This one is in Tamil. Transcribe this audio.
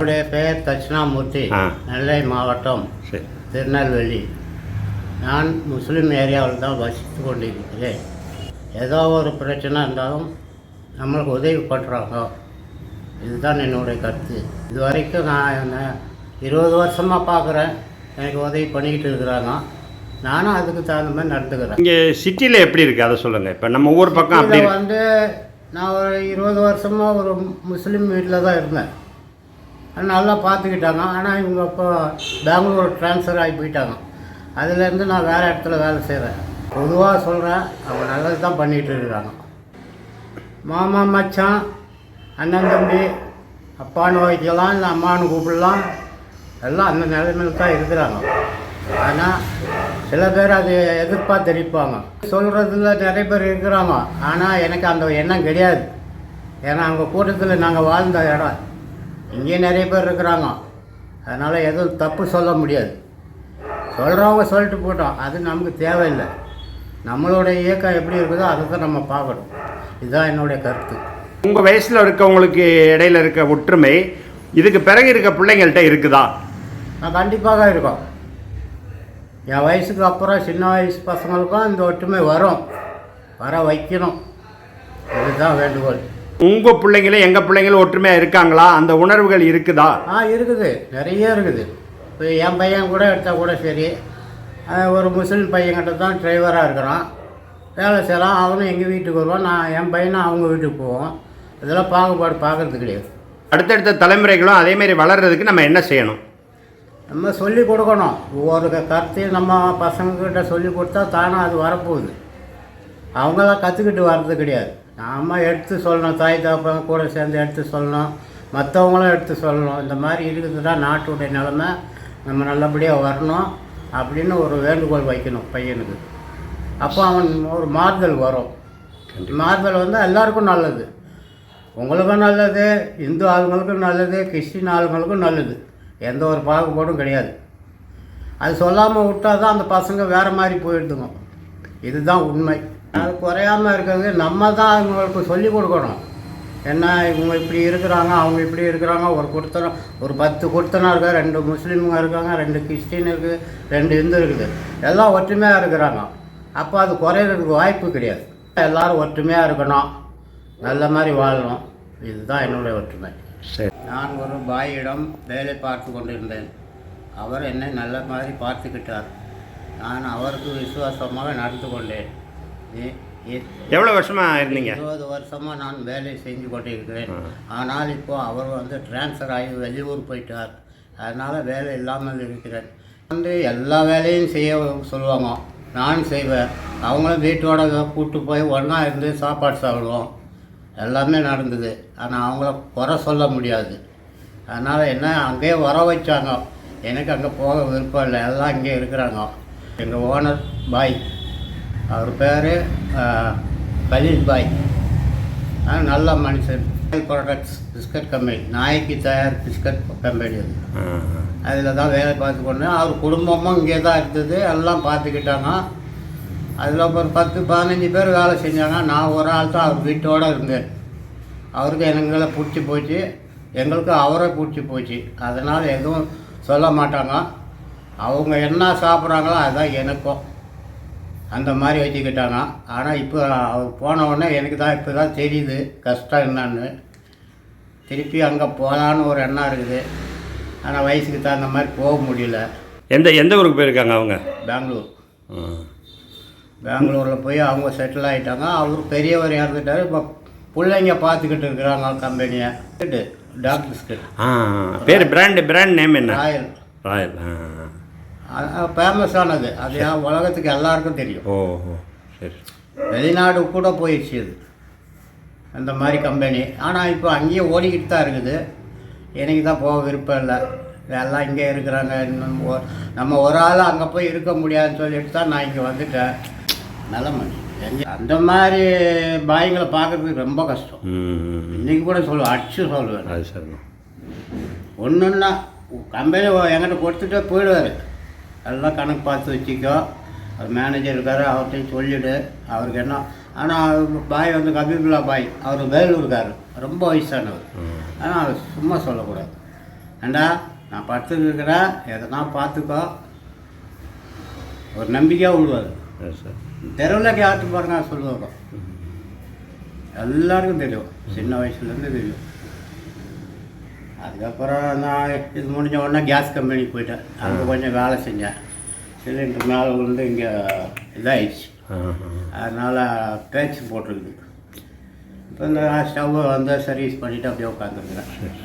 என்னுடைய பெயர் தட்சிணாமூர்த்தி. நெல்லை மாவட்டம் திருநெல்வேலி. நான் முஸ்லீம் ஏரியாவில் தான் வசித்து கொண்டிருக்கிறேன். ஏதோ ஒரு பிரச்சனை இருந்தாலும் நம்மளுக்கு உதவி பண்ணுறாங்க இதுதான் என்னுடைய கருத்து. இது வரைக்கும் நான் என்ன இருபது வருஷமாக பார்க்குறேன். எனக்கு உதவி பண்ணிக்கிட்டு இருக்கிறாங்க. நானும் அதுக்கு தகுந்த மாதிரி நடந்துக்கிறேன். இங்கே சிட்டியில் எப்படி இருக்குது அதை சொல்லுங்கள் இப்போ நம்ம ஊர் பக்கம் அப்படி. வந்து நான் ஒரு இருபது வருஷமாக ஒரு முஸ்லீம் வீட்டில் தான் இருந்தேன். நல்லா பார்த்துக்கிட்டாங்க. ஆனால் இவங்க அப்போ பெங்களூர் ட்ரான்ஸ்ஃபர் ஆகி போயிட்டாங்க. அதுலேருந்து நான் வேறு இடத்துல வேலை செய்கிறேன் பொதுவாக சொல்கிறேன் அவங்க நல்லது தான் பண்ணிகிட்டு இருக்கிறாங்க மாமா மச்சான் அண்ணன் தம்பி அப்பான்னு வைக்கலாம் இல்லை அம்மான்னு கூப்பிடலாம். எல்லாம் அந்த நிலைமையில் தான் இருக்கிறாங்க. ஆனால் சில பேர் அது எதிர்ப்பாக தெரிவிப்பாங்க சொல்கிறதுல நிறைய பேர் இருக்கிறாங்க. ஆனால் எனக்கு அந்த எண்ணம் கிடையாது. ஏன்னா அவங்க கூட்டத்தில் நாங்கள் வாழ்ந்த இடம். இங்கேயும் நிறைய பேர் இருக்கிறாங்க. அதனால் எதுவும் தப்பு சொல்ல முடியாது. சொல்கிறவங்க சொல்லிட்டு போட்டோம். அது நமக்கு தேவையில்லை. நம்மளோட இயக்கம் எப்படி இருக்குதோ அதை தான் நம்ம பார்க்கணும். இதுதான் என்னுடைய கருத்து. உங்கள் வயசில் இருக்கவங்களுக்கு இடையில இருக்க ஒற்றுமை இதுக்கு பிறகு இருக்க பிள்ளைங்கள்ட்ட இருக்குதா? நான் கண்டிப்பாக இருக்கும். என் வயசுக்கு அப்புறம் சின்ன வயசு பசங்களுக்கும் இந்த ஒற்றுமை வரும். வர வைக்கணும். இதுதான் வேண்டுகோள். உங்கள் பிள்ளைங்களும் எங்கள் பிள்ளைங்களும் ஒற்றுமையாக இருக்காங்களா? அந்த உணர்வுகள் இருக்குதா? ஆ இருக்குது. நிறைய இருக்குது. இப்போ என் பையன் கூட எடுத்தால் கூட சரி. அஹ் ஒரு முஸ்லீம் பையன்கிட்ட தான் டிரைவராக இருக்கிறான். வேலை செய்யலாம். அவனும் எங்கள் வீட்டுக்கு வருவான். நான் என் பையனும் அவங்க வீட்டுக்கு போவோம். இதெல்லாம் பாகுபாடு பார்க்கறது கிடையாது. அடுத்தடுத்த தலைமுறைகளும் அதேமாரி வளர்கிறதுக்கு நம்ம என்ன செய்யணும்? நம்ம சொல்லி கொடுக்கணும். ஒவ்வொரு க- கருத்தையும் நம்ம பசங்கக்கிட்ட சொல்லி கொடுத்தா தானாக அது வரப்போகுது. அவங்களாம் கற்றுக்கிட்டு வர்றது கிடையாது. நாம எடுத்து சொல்லணும் தாய் தகப்பன் கூட சேர்ந்து எடுத்து சொல்லணும் மற்றவங்களும் எடுத்து சொல்லணும். இந்த மாதிரி இருக்குது தான் நாட்டுடைய நிலமை. நம்ம நல்லபடியாக வரணும் அப்படின்னு ஒரு வேண்டுகோள் வைக்கணும் பையனுக்கு. அப்போ அவன் ஒரு மாறுதல் வரும். மாறுதல் வந்து எல்லாருக்கும் நல்லது. உங்களுக்கும் நல்லது இந்து ஆளுங்களுக்கும் நல்லது கிறிஸ்டின் ஆளுங்களுக்கும் நல்லது. எந்த ஒரு பாகுபாடும் கிடையாது. அது சொல்லாமல் விட்டால் தான் அந்த பசங்க வேறு மாதிரி போயிடுதுங்க. இதுதான் உண்மை. அது குறையாமல் இருக்கிறது. நம்ம தான் அவங்களுக்கு சொல்லிக் கொடுக்கணும். என்ன இவங்க இப்படி இருக்கிறாங்க அவங்க இப்படி இருக்கிறாங்க. ஒரு கொடுத்தனம் ஒரு பத்து கொடுத்தனம் இருக்கா ரெண்டு முஸ்லீமுங்க இருக்காங்க ரெண்டு கிறிஸ்டின் இருக்குது ரெண்டு இந்து இருக்குது. எல்லாம் ஒற்றுமையாக இருக்கிறாங்க. அப்போ அது குறையிறதுக்கு வாய்ப்பு கிடையாது. எல்லாரும் ஒற்றுமையாக இருக்கணும். நல்ல மாதிரி வாழணும். இதுதான் என்னுடைய ஒற்றுமை. சரி. நான் ஒரு பாயிடம் வேலை பார்த்து கொண்டிருந்தேன். அவர் என்னை நல்ல மாதிரி பார்த்துக்கிட்டார். நான் அவருக்கு விசுவாசமாக நடந்து கொண்டேன். எவ்வளோ வருஷமாக இருந்தீங்க? இருபது வருஷமாக நான் வேலை செஞ்சு கொண்டிருக்கிறேன். ஆனால் இப்போ அவர் வந்து டிரான்ஸ்ஃபர் ஆகி வெளியூர் போயிட்டார். அதனால் வேலை இல்லாமல் இருக்கிறேன். வந்து எல்லா வேலையும் செய்ய சொல்லுவாங்க. நான் செய்வேன். அவங்களும் வீட்டோட கூட்டு போய் ஒன்றா இருந்து சாப்பாடு சாப்பிடுவோம். எல்லாமே நடந்தது. ஆனால் அவங்கள குறை சொல்ல முடியாது. அதனால் என்ன அங்கேயே வர வச்சாங்க. எனக்கு அங்கே போக விருப்பம் இல்லை. எல்லாம் இங்கே இருக்கிறாங்க. எங்கள் ஓனர் பாய். அவர் பேர் கலீல் பாய். நல்ல மனுஷன். ப்ராடக்ட்ஸ் பிஸ்கட் கம்பெனி நாய்க்கு தயார் பிஸ்கட் கம்பெனி அது. அதில் தான் வேலை பார்த்து கொண்டேன் அவர் குடும்பமும் இங்கே தான் இருந்தது. எல்லாம் பார்த்துக்கிட்டாங்க. அதில் ஒரு பத்து பதினஞ்சு பேர் வேலை செஞ்சாங்க. நான் ஒரு ஆள் தான் அவர் வீட்டோடு இருந்தேன். அவருக்கு எங்களை பிடிச்சி போச்சு. எங்களுக்கு அவரை பிடிச்சி போச்சு. அதனால் எதுவும் சொல்ல மாட்டாங்க. அவங்க என்ன சாப்பிட்றாங்களோ அதுதான் எனக்கும். அந்த மாதிரி வச்சுக்கிட்டாங்க ஆனால் இப்போ அவர் போன உடனே எனக்கு தான் இப்போ தான் தெரியுது கஷ்டம் என்னன்னு. திருப்பி அங்கே போகலான்னு ஒரு எண்ணம் இருக்குது. ஆனால் வயசுக்கு தகுந்த மாதிரி போக முடியல. எந்த எந்த ஊருக்கு போயிருக்காங்க அவங்க? பெங்களூர். பெங்களூரில் போய் அவங்க செட்டில் ஆகிட்டாங்க அவர் பெரியவர் இறந்துட்டார். இப்போ பிள்ளைங்க பார்த்துக்கிட்டு இருக்கிறாங்க கம்பெனியை டாக்டர்ஸ்க்கு ஆ பேர் பிராண்டு பிராண்ட் நேம் என்ன? ராயல். ராயல் ஆ. ஃபேமஸானது அது ஏன் உலகத்துக்கு எல்லாருக்கும் தெரியும். ஓ ஓ சரி. வெளிநாடு கூட போயிடுச்சு அது அந்த மாதிரி கம்பெனி ஆனால் இப்போ அங்கேயே ஓடிக்கிட்டு தான் இருக்குது. எனக்கு தான் போக விருப்பம் இல்லை. எல்லாம் இங்கே இருக்கிறாங்க. இன்னும் நம்ம ஒரு ஆள் அங்கே போய் இருக்க முடியாதுன்னு சொல்லிட்டு தான் நான் இங்கே வந்துட்டேன். நிலமை எங்க அந்த மாதிரி பாய்களை பார்க்கறதுக்கு ரொம்ப கஷ்டம். ம் இன்னைக்கு கூட சொல்லுவேன் அடிச்சு சொல்லுவேன். அது சரி ஒன்றுன்னா கம்பெனி என்கிட்ட கொடுத்துட்டே போயிடுவார். எல்லாம் கணக்கு பார்த்து வச்சுக்கோ. அது மேனேஜர் இருக்காரு அவர்கிட்டையும் சொல்லிவிடு அவருக்கு என்ன? ஆனால் பாய் வந்து கபீபுல்லா பாய். அவர் வேலூர்கார் ரொம்ப வயசானவர். ஆனால் அவர் சும்மா சொல்லக்கூடாது. ஏண்டா நான் படுத்துருக்கிறேன் எதனா பார்த்துக்கோ. ஒரு நம்பிக்கையாக சார் தெருவில் யார்ட்டு பாருங்க சொல்லுவாங்க எல்லாருக்கும் தெரியும். சின்ன வயசுலேருந்து தெரியும். அதுக்கப்புறம் நான் இது முடிஞ்ச உடனே கேஸ் கம்பெனிக்கு போயிட்டேன். அங்கே கொஞ்சம் வேலை செஞ்சேன். சிலிண்டர் மேலே விழுந்து இங்கே இதாகிடுச்சு அதனால் பேச்சு போட்டிருக்குது. இப்போ இந்த ஸ்டவ் வந்து சர்வீஸ் பண்ணிவிட்டு அப்படியே உட்காந்துருக்குறேன்.